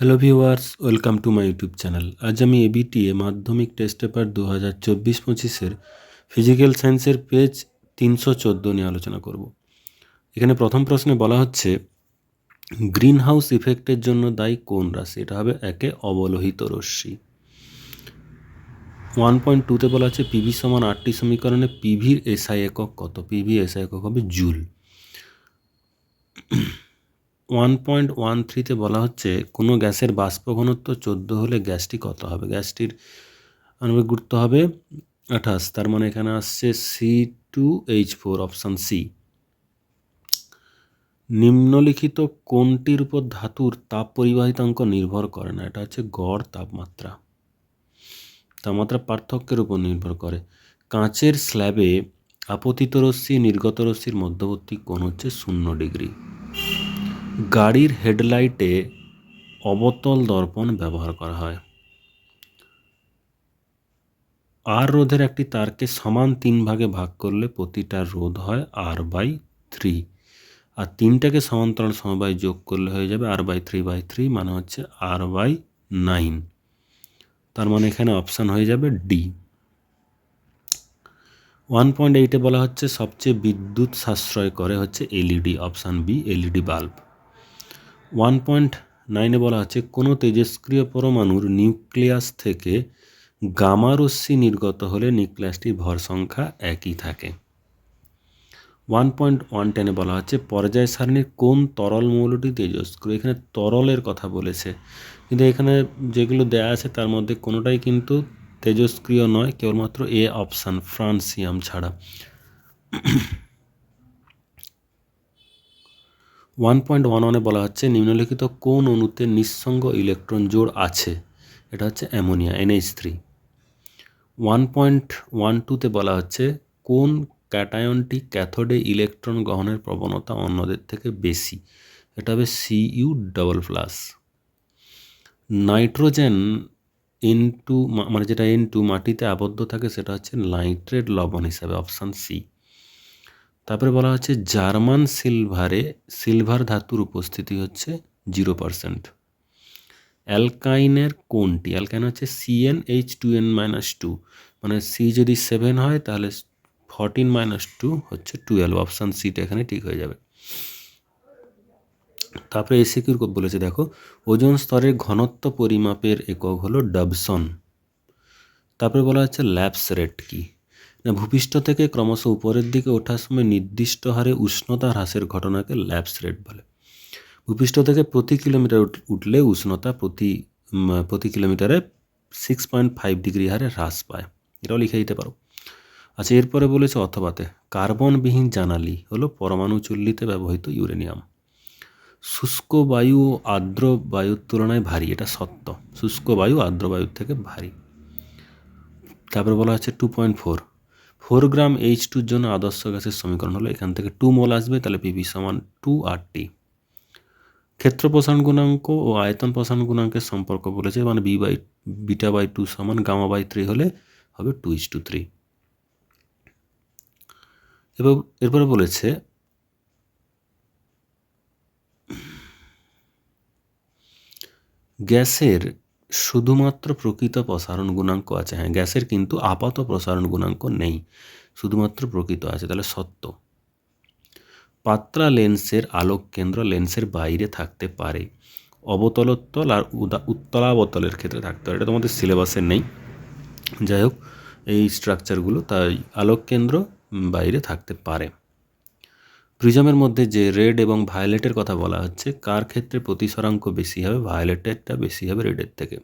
Hello viewers welcome to my YouTube channel আজ আমি ABTA মাধ্যমিক টেস্ট পেপার দু হাজার চব্বিশ পঁচিশের ফিজিক্যাল সায়েন্সের পেজ তিনশো চোদ্দ নিয়ে আলোচনা করব। এখানে প্রথম প্রশ্নে বলা হচ্ছে গ্রিন হাউস ইফেক্টের জন্য দায়ী কোন রাশি? এটা হবে একে অবলোহিত রশ্মি ওয়ান পয়েন্ট টুতে বলা আছে পিভি সমান আটটি সমীকরণে পিভির এসআই একক কত? পিভি এসআই একক হবে জুল। ওয়ান পয়েন্ট ওয়ান থ্রিতে বলা হচ্ছে, কোনো গ্যাসের বাষ্প ঘনত্ব চোদ্দ হলে গ্যাসটি কত হবে? গ্যাসটির আণবিক গুরুত্ব হবে আঠাশ। তার মানে এখানে আসছে C two H four option C নিম্নলিখিত কোনটির উপর ধাতুর তাপ পরিবাহিতাঙ্ক নির্ভর করে না? এটা হচ্ছে গড় তাপমাত্রা। তাপমাত্রা পার্থক্যের উপর নির্ভর করে। কাঁচের স্ল্যাবে আপতিত রশ্মি, নির্গত রশ্মির মধ্যবর্তী কোণ হচ্ছে শূন্য ডিগ্রি। গাড়ির হেডলাইটে অবতল দর্পণ ব্যবহার করা হয়। আর রোধের একটি তারকে সমান তিন ভাগে ভাগ করলে প্রতিটা রোধ হয় আর বাই থ্রি। আর তিনটাকে সমান্তরাল সমবায় যোগ করলে হয়ে যাবে আর বাই থ্রি বাই থ্রি মানে হচ্ছে আর বাই নাইন। তার মানে এখানে অপশান হয়ে যাবে ডি। ওয়ান পয়েন্ট এইটে বলা হচ্ছে সবচেয়ে বিদ্যুৎ সাশ্রয় করে হচ্ছে LED, option B LED bulb. One point নাইনে বলা হচ্ছে কোনো তেজস্ক্রিয় পরমাণুর নিউক্লিয়াস থেকে গামা রশ্মি নির্গত হলে নিউক্লিয়াসটির ভর সংখ্যা একই থাকে। ওয়ান পয়েন্ট ওয়ান টেনে বলা হচ্ছে পর্যায় সারণীর কোন তরল মৌলটি তেজস্ক্রিয়? এখানে তরলের কথা বলেছে, কিন্তু এখানে যেগুলো দেয়া আছে তার মধ্যে কোনোটাই কিন্তু তেজস্ক্রিয় নয়, কেবলমাত্র এ অপশান, ফ্রান্সিয়াম ছাড়া। ওয়ান পয়েন্ট ওয়ান ওয়ানে বলা হচ্ছে, নিম্নলিখিত কোন অণুতে নিঃসঙ্গ ইলেকট্রন জোড় আছে? এটা হচ্ছে ammonia NH three one point one টুতে বলা হচ্ছে, কোন ক্যাটায়নটি ক্যাথোডে ইলেকট্রন গ্রহণের প্রবণতা অন্যদের থেকে বেশি? এটা হবে CU double plus nitrogen N two মানে যেটা এন টু মাটিতে আবদ্ধ থাকে, সেটা হচ্ছে নাইট্রেট লবণ হিসাবে অপশান সি তারপরে বলা হচ্ছে জার্মান সিলভারে সিলভার ধাতুর উপস্থিতি হচ্ছে জিরো পারসেন্ট। অ্যালকাইনের কোনটি? অ্যালকাইন হচ্ছে CN H two N minus two মানে সি যদি সেভেন হয়, তাহলে ফরটিন মাইনাস টু হচ্ছে টুয়েলভ অপশান সিটা এখানে ঠিক হয়ে যাবে। তারপরে এসিকিউর বলেছে, দেখো, ওজন স্তরের ঘনত্ব পরিমাপের একক হলো ডাবসন। তারপরে বলা হচ্ছে ল্যাপস রেট কি? না, ভূপৃষ্ঠ থেকে ক্রমশ উপরের দিকে ওঠার সময় নির্দিষ্ট হারে উষ্ণতা হ্রাসের ঘটনাকে ল্যাপস রেট বলে। ভূপৃষ্ঠ থেকে প্রতি কিলোমিটার উঠলে উষ্ণতা প্রতি প্রতি কিলোমিটারে সিক্স পয়েন্ট ফাইভ ডিগ্রি হারে হ্রাস পায়। এটাও লিখে দিতে পারো। আচ্ছা এরপরে বলেছে অথবাতে কার্বনবিহীন জানালি হলো পরমাণু চুল্লিতে ব্যবহৃত ইউরেনিয়াম। শুষ্ক বায়ু ও আর্দ্র বায়ুর তুলনায় ভারী, এটা সত্য। শুষ্ক বায়ু আর্দ্র বায়ুর থেকে ভারী। তারপরে বলা হচ্ছে two point four four gram H টুর জন্য আদর্শ গ্যাসের সমীকরণ হলো এখান থেকে টু মোল আসবে, তাহলে পিভি সমান টু আর টি ক্ষেত্র প্রসারণ গুণাঙ্ক ও আয়তন প্রসারণ গুণাঙ্কের সম্পর্ক বলেছে মানে B by beta by two সমান গামা বাই থ্রি হলে হবে টু ইস টু থ্রি এবার, এরপরে বলেছে, গ্যাসের শুধুমাত্র প্রকৃত প্রসারণ গুণাঙ্ক আছে। হ্যাঁ গ্যাসের কিন্তু আপাত প্রসারণ গুণাঙ্ক নেই। শুধুমাত্র প্রকৃত আছে, তাহলে সত্য। পাত্রা লেন্সের আলোক কেন্দ্র লেন্সের বাইরে থাকতে পারে। অবতলোত্তল আর উদা, উত্তলাবতলের ক্ষেত্রে থাকতে পারে। এটা তোমাদের সিলেবাসে নেই। যাই হোক, এই স্ট্রাকচারগুলো তাই আলোক কেন্দ্র বাইরে থাকতে পারে। প্রিজমের মধ্যে যে রেড এবং ভায়োলেটের কথা বলা হচ্ছে, কার ক্ষেত্রে প্রতিসরাঙ্ক বেশি হবে? ভায়োলেটেরটা বেশি হবে রেডের থেকে।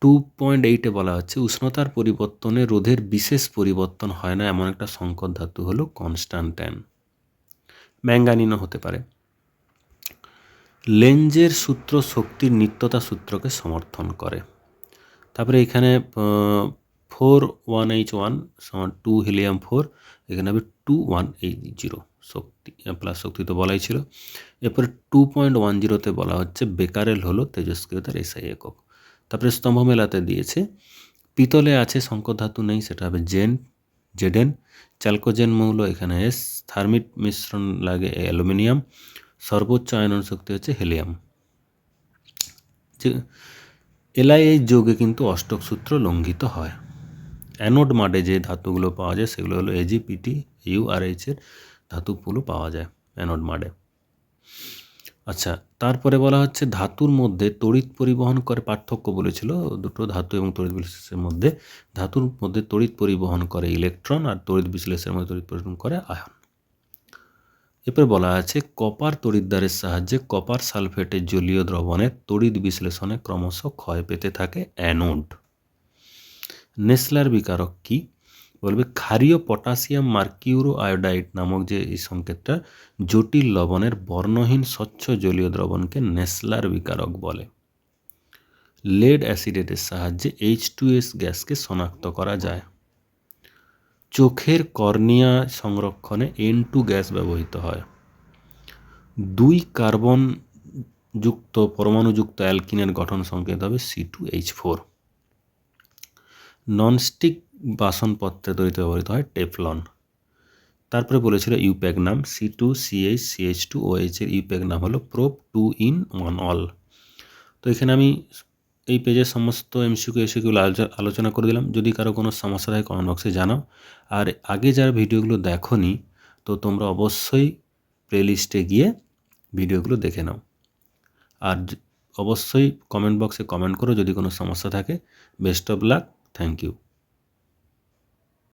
টু পয়েন্ট এইটে বলা হচ্ছে, উষ্ণতার পরিবর্তনে রোধের বিশেষ পরিবর্তন হয় না, এমন একটা সংকট ধাতু হলো কনস্ট্যান্টাইন ম্যাঙ্গানিনও হতে পারে। লেঞ্জের সূত্র শক্তির নিত্যতা সূত্রকে সমর্থন করে। তারপরে এখানে ফোর ওয়ান এইচ ওয়ান সমান টু হিলিয়াম ফোর এখানে হবে টু ওয়ান এইট জিরো শক্তি প্লাস শক্তি তো বলাই ছিল। এরপরে টু পয়েন্ট ওয়ান জিরোতে বলা হচ্ছে বেকারেল হলো তেজস্ক্রিয়তার এসআই একক। তারপরে স্তম্ভ মেলাতে দিয়েছে, পিতলে আছে শঙ্কর ধাতু নেই, সেটা হবে জেন, জেডেন চ্যালকোজেন মৌল এখানে এস থার্মিট মিশ্রণ লাগে অ্যালুমিনিয়াম, সর্বোচ্চ আয়নন শক্তি হচ্ছে হেলিয়াম। যে এলআইএইচ যোগে কিন্তু অষ্টক সূত্র লঙ্ঘিত হয়। অ্যানোড মাডে যে ধাতুগুলো পাওয়া যায় সেগুলো হলো এজি পিটি ইউ এজিপিটি ইউআরএইচের ধাতুগুলো পাওয়া যায় অ্যানোড মাডে। আচ্ছা তারপরে বলা হচ্ছে ধাতুর মধ্যে তড়িৎ পরিবহন করে পার্থক্য বলেছিল, দুটো ধাতু এবং তড়িৎ বিশ্লেষের মধ্যে। ধাতুর মধ্যে তড়িৎ পরিবহন করে ইলেকট্রন আর তড়িৎ বিশ্লেষের মধ্যে তড়িৎ পরিবহন করে আয়ন। এরপরে বলা আছে কপার তড়িৎদ্বারের সাহায্যে কপার সালফেটের জলীয় দ্রবণের তড়িৎ বিশ্লেষণে ক্রমশ ক্ষয় পেতে থাকে অ্যানোড। নেসলার বিকারক কি? বলবে, ক্ষারীয় পটাশিয়াম মার্কিউরো আয়োডাইড নামক যে এই সংকেতটা জটিল লবণের বর্ণহীন স্বচ্ছ জলীয় দ্রবণকে নেসলার বিকারক বলে। লেড অ্যাসিডেটের সাহায্যে এইচ টু এস গ্যাসকে শনাক্ত করা যায়। চোখের কর্নিয়া সংরক্ষণে এন টু গ্যাস ব্যবহৃত হয়। দুই কার্বন যুক্ত পরমাণুযুক্ত অ্যালকিনের গঠন সংকেত হবে C two H four. Nonstick বাসনপত্রে তৈরিতে ব্যবহৃত হয় টেফলন। তারপরে বলেছিল ইউপ্যাক নাম C two CH CH two O H এর ইউপ্যাক নাম হলো prop two yne one ol তো এখানে আমি এই পেজের সমস্ত এমসিকিউ এসিকিউ আলোচনা করে দিলাম। যদি কারও কোনো সমস্যা থাকে কমেন্ট বক্সে জানাও। আর আগে যারা ভিডিওগুলো দেখোনি, তো তোমরা অবশ্যই প্লেলিস্টে গিয়ে ভিডিওগুলো দেখে নাও। আর অবশ্যই কমেন্ট বক্সে কমেন্ট করো। যদি কোনো সমস্যা থাকে best of luck thank you